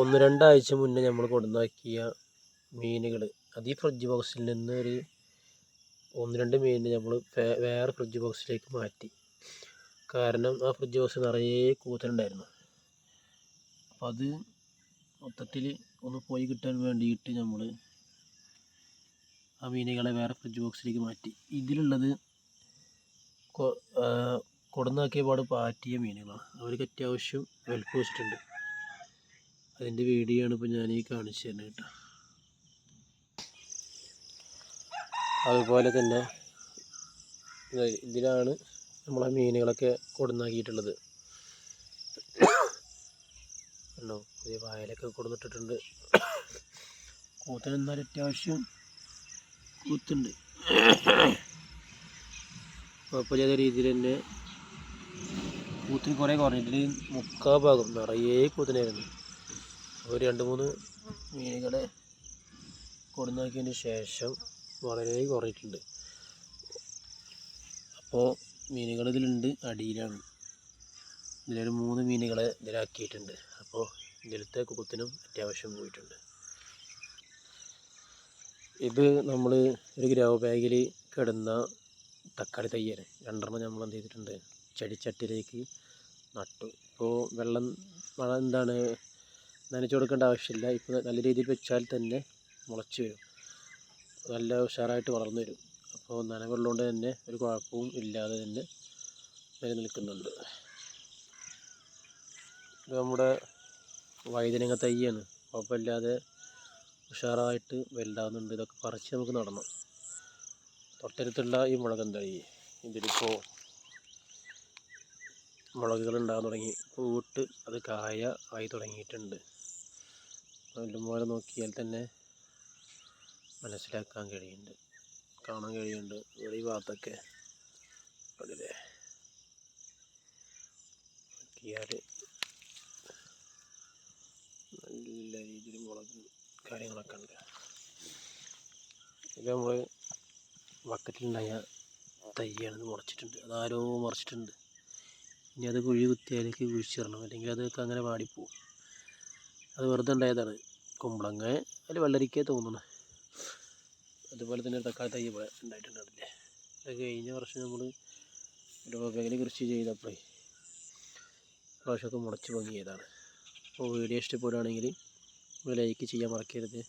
ഒന്ന് രണ്ടാഴ്ച മുന്നേ നമ്മൾ കൊടുന്നാക്കിയ മീനുകൾ അത് ഈ ഫ്രിഡ്ജ് ബോക്സിൽ നിന്ന് ഒരു ഒന്ന് രണ്ട് മീനിനെ നമ്മൾ വേറെ ഫ്രിഡ്ജ് ബോക്സിലേക്ക് മാറ്റി. കാരണം ആ ഫ്രിഡ്ജ് ബോക്സ് നിറയെ കൂത്തലുണ്ടായിരുന്നു. അപ്പം അത് മൊത്തത്തിൽ ഒന്ന് പോയി കിട്ടാൻ വേണ്ടിയിട്ട് നമ്മൾ ആ മീനുകളെ വേറെ ഫ്രിഡ്ജ് ബോക്സിലേക്ക് മാറ്റി. ഇതിലുള്ളത് കൊടുന്നാക്കിയ പാട് പാറ്റിയ മീനുകളാണ്. അവർക്ക് അത്യാവശ്യം വലുപ്പം വെച്ചിട്ടുണ്ട്. അതിന്റെ വീഡിയോ ആണ് ഇപ്പോൾ ഞാൻ ഈ കാണിച്ചു തരുന്നത് കേട്ടോ. അതുപോലെ തന്നെ ഇതിലാണ് നമ്മളെ മീനുകളൊക്കെ കൊടുന്നാക്കിയിട്ടുള്ളത്. ഉണ്ടോ പുതിയ വായലൊക്കെ കൊടുന്നിട്ടിട്ടുണ്ട് കൂത്തൻ എന്നാൽ അത്യാവശ്യം കൂത്തുണ്ട്. കുഴപ്പമില്ലാത്ത രീതിയിൽ തന്നെ കൂത്തിന് കുറേ കുറഞ്ഞിട്ട് മുക്കാൽ ഭാഗം നിറയെ കൂത്തനായിരുന്നു. ഒരു രണ്ട് മൂന്ന് മീനുകളെ കൊടുന്നാക്കിയതിന് ശേഷം വളരെ കുറയിട്ടുണ്ട് അപ്പോൾ മീനുകൾ ഇതിലുണ്ട് അടിയിലാണ്. ഇതിലൊരു മൂന്ന് മീനുകളെ ഇതിലാക്കിയിട്ടുണ്ട്. അപ്പോൾ ഇതിലത്തെ കുക്കത്തിനും അത്യാവശ്യം പോയിട്ടുണ്ട്. ഇത് നമ്മൾ ഒരു ഗ്രോ ബാഗിൽ കിടന്ന തക്കാളി തയ്യാണ് രണ്ടെണ്ണം നമ്മൾ എന്ത് ചെയ്തിട്ടുണ്ട് ചെടിച്ചട്ടിലേക്ക് നട്ടു. ഇപ്പോൾ വെള്ളം മഴ എന്താണ്? നനച്ചു കൊടുക്കേണ്ട ആവശ്യമില്ല. ഇപ്പോൾ നല്ല രീതിയിൽ വെച്ചാൽ തന്നെ മുളച്ച് വരും. നല്ല ഉഷാറായിട്ട് വളർന്നു വരും. അപ്പോൾ നനവുള്ളതുകൊണ്ട് തന്നെ ഒരു കുഴപ്പവും ഇല്ലാതെ തന്നെ നിലനിൽക്കുന്നുണ്ട്. ഇത് നമ്മുടെ വൈദ്യനങ്ങ തയ്യാണ് കുഴപ്പമില്ലാതെ ഉഷാറായിട്ട് വലുതാവുന്നുണ്ട്. ഇതൊക്കെ പറിച്ച് നമുക്ക് നടണം. തൊട്ടടുത്തുള്ള ഈ മുളകൻ തൈ ഇതിലിപ്പോൾ മുളകുകൾ ഉണ്ടാകാൻ തുടങ്ങി. പൂവിട്ട് അത് കായ ആയി തുടങ്ങിയിട്ടുണ്ട്. നല്ലം പോലെ നോക്കിയാൽ തന്നെ മനസ്സിലാക്കാൻ കഴിയുന്നുണ്ട്. കാണാൻ കഴിയുന്നുണ്ട്. ഇവിടെ ഈ ഭാഗത്തൊക്കെ അതിലെ നോക്കിയാൽ നല്ല രീതിയിൽ മുളക് കാര്യങ്ങളൊക്കെ ഉണ്ട്. ഇത് നമ്മൾ ബക്കറ്റിലുണ്ടായ മുറച്ചിട്ടുണ്ട്. മുളച്ചിട്ടുണ്ട് അതാരോ മറിച്ചിട്ടുണ്ട്. ഇനി അത് കുഴി കുത്തിയാലേക്ക് കുഴിച്ചിടണം. അല്ലെങ്കിൽ അതൊക്കെ അങ്ങനെ വാടിപ്പോവും. അത് വെറുതെ ഉണ്ടായതാണ്. കുമ്പളങ്ങ അതിൽ വെള്ളരിക്ക തോന്നുന്നു. അതുപോലെ തന്നെ തക്കാളി തൈ ഇവിടെ ഉണ്ടായിട്ടുണ്ടാവില്ലേ അത് കഴിഞ്ഞ വർഷം നമ്മൾ രൂപയിൽ കൃഷി ചെയ്തപ്പോൾ പ്രാവശ്യമൊക്കെ മുളച്ച് പൊങ്ങിയതാണ്. അപ്പോൾ വീഡിയോ ഇഷ്ടപ്പെടുകയാണെങ്കിൽ ലൈക്ക് ചെയ്യാൻ മറക്കരുത്.